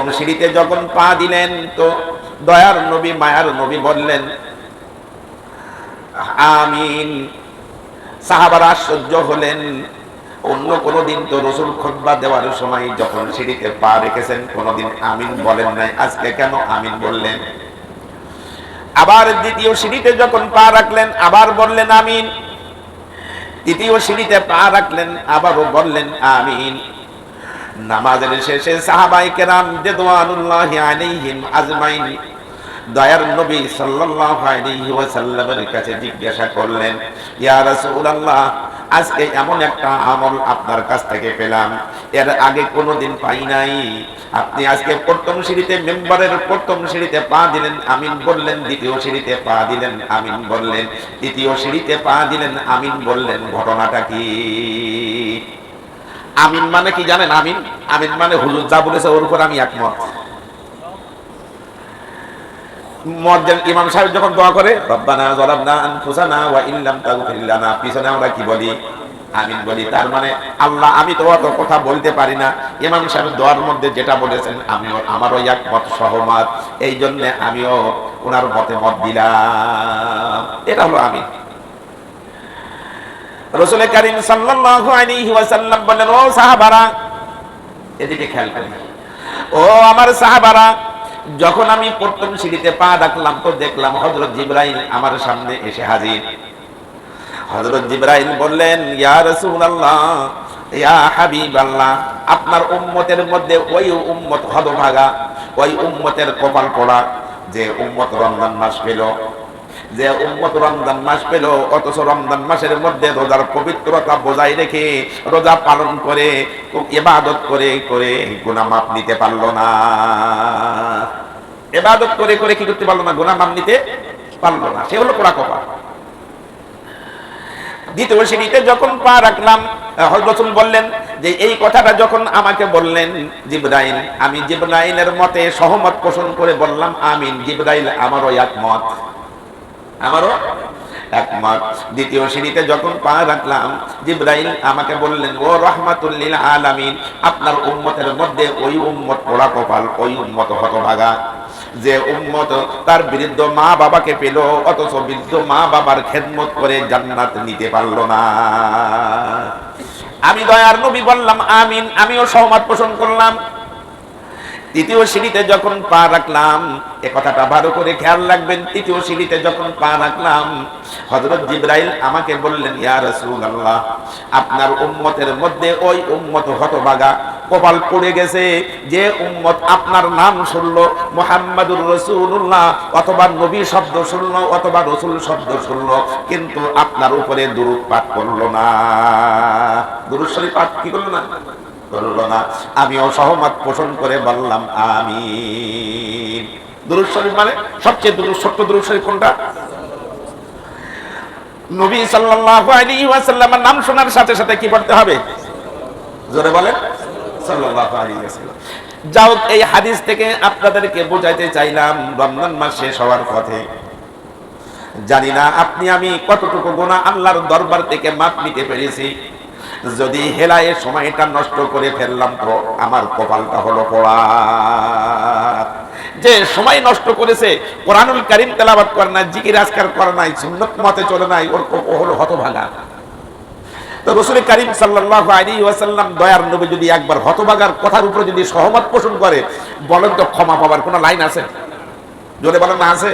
প্রথম সিঁড়িতে যখন পা দিলেন তো দয়ার নবী, মায়ার নবী বললেন, আমিন। সাহাবার আশ্চর্য হলেন। অন্য কোনো দিন তো রসুল খোদবা দেওয়ার সময় যখন সিঁড়িতে পা রেখেছেন, কোনোদিন আমিন বলেন নাই। আজকে কেন আমিন বললেন? আবার দ্বিতীয় সিঁড়িতে যখন পা রাখলেন, আবার বললেন আমিন। তৃতীয় সিঁড়িতে পা রাখলেন, আবারও বললেন আমিন। নামাজের শেষে সাহাবাই কেরাম রেদওয়ানুল্লাহি আলাইহিম আজমাইন দয়ার নবী সাল্লাল্লাহু আলাইহি ওয়াসাল্লামের কাছে জিজ্ঞাসা করলেন, ইয়া রাসূলুল্লাহ, আজকে এমন একটা আমল আপনার কাছ থেকে পেলাম। এর আগে কোনোদিন পাই নাই। আপনি আজকে প্রথম সিঁড়িতে মেম্বারের প্রথম সিঁড়িতে পা দিলেন, আমিন বললেন। দ্বিতীয় সিঁড়িতে পা দিলেন, আমিন বললেন। তৃতীয় সিঁড়িতে পা দিলেন, আমিন বললেন। ঘটনাটা কি? আমিন মানে কি জানেন আমিন? আমিন মানে হুজুর যা বলেছে ওর উপর আমি একমত। ইমাম সাহেব যখন দোয়া করে, রব্বানা আনফুসানা ওয়া ইন লাম তাগফির লানা পিছনে আমরা কি বলি? আমিন বলি। তার মানে আল্লাহ, আমি তো কথা বলতে পারি না। ইমাম সাহেব দোয়ার মধ্যে যেটা বলেছেন, আমিও, আমারও একমত, সহমত। এই জন্য আমিও ওনার মতে মত দিলাম। এটা হলো আমিন। রসুল করিম সাল্লাল্লাহু আলাইহি ওয়াসাল্লাম বললেন ও সাহাবারা, এদিকে খেয়াল করেন। ও আমার সাহাবারা, যখন আমি প্রথম সিঁড়িতে পা রাখলাম তো দেখলাম হযরত জিবরাইল আমার সামনে এসে হাজির। হযরত জিবরাইল বললেন, ইয়া রাসূলুল্লাহ, ইয়া হাবিবাল্লাহ, আপনার উম্মতের মধ্যে ওই উম্মত হতভাগা, ওই উম্মতের কপাল পড়া, যে উম্মত রমজান মাস পেল। যে উম্মত রমজান মাস পেল, অথচ রমজান মাসের মধ্যে রোজার পবিত্রতা বজায় রেখে রোজা পালন করে ইবাদত করে করে গুনাহ মাপ নিতে পারল না। ইবাদত করে করে কি করতে পারল না? গুনাহ মাপ নিতে পারল না। সে হলো পোড়া কপাল। দ্বিতীয় সিঁড়িতে যখন পা রাখলাম হজরতুল বললেন যে, এই কথাটা যখন আমাকে বললেন, জিব্রাইল, আমি জিব্রাইলের মতে সহমত পোষণ করে বললাম, আমিন, জিব্রাইল আমারও একমত। আমারও একমত। দ্বিতীয় সিঁড়িতে যখন পা রাখলাম, জিব্রাইল আমাকে বললেন, ও রহমাতুল্লিল আলামিন, আপনার উম্মতের মধ্যে ওই উম্মত পোড়া কপাল, ওই উম্মত হতভাগা। যে উম্মত তার বৃদ্ধ মা বাবাকে পেল, অথচ বৃদ্ধ মা বাবার খেদমত করে জান্নাত নিতে পারল না। আমি দয়ার নবী বললাম, আমিন। আমিও সহমত পোষণ করলাম। তৃতীয় সিঁড়িতে যখন পা রাখলাম, এ কথাটা ভালো করে খেয়াল রাখবেন, তৃতীয় সিঁড়িতে যখন পা রাখলাম, হযরত জিব্রাইল আমাকে বললেন, ইয়া রাসূলুল্লাহ, আপনার উম্মতের মধ্যে ওই উম্মত হতভাগা, কপাল পড়ে গেছে। যে উম্মত আপনার নাম শুনলো, মুহাম্মাদুর রাসূলুল্লাহ, অথবা নবী শব্দ শুনলো, অথবা রসুল শব্দ শুনলো, কিন্তু আপনার উপরে দুরূদ পাঠ করল না। দুরূদ শরীফ পাঠ কি করল না? করল না। আমিও সহমত পোষণ করে বললাম আমি দুরুদ মানে? সবচেয়ে দুরুদ, ছোট্ট দুরুদ কোনটা? নবী সাল্লাল্লাহু আলাইহি ওয়াসাল্লামের নাম শোনার সাথে সাথে কি পড়তে হবে? জোরে বলেন। সাল্লাল্লাহু আলাইহি ওয়াসাল্লাম। যাও, এই হাদিস থেকে আপনাদেরকে বোঝাইতে চাইলাম, রমজান মাস শেষ হওয়ার পথে। জানি না আপনি আমি কতটুকু গোনা আল্লাহর দরবার থেকে মাপ নিতে পেরেছি। যদি হেলায় সময়টা নষ্ট করে ফেললাম তো আমার কপালটা হলো পড়া। যে সময় নষ্ট করেছে, কোরআনুল কারিম তেলাবাদ করে না জিকির আজকার করে নাই, সুন্নত মতে চলে নাই, ওর হলো হতভাগা। তো রসুল করিম সাল্লাহ আলী ওয়াসাল্লাম দয়ার নবী যদি একবার হতভাগার কথার উপরে যদি সহমত পোষণ করে, বলেন তো ক্ষমা পাবার কোনো লাইন আছে? জোরে বলেন না আছে?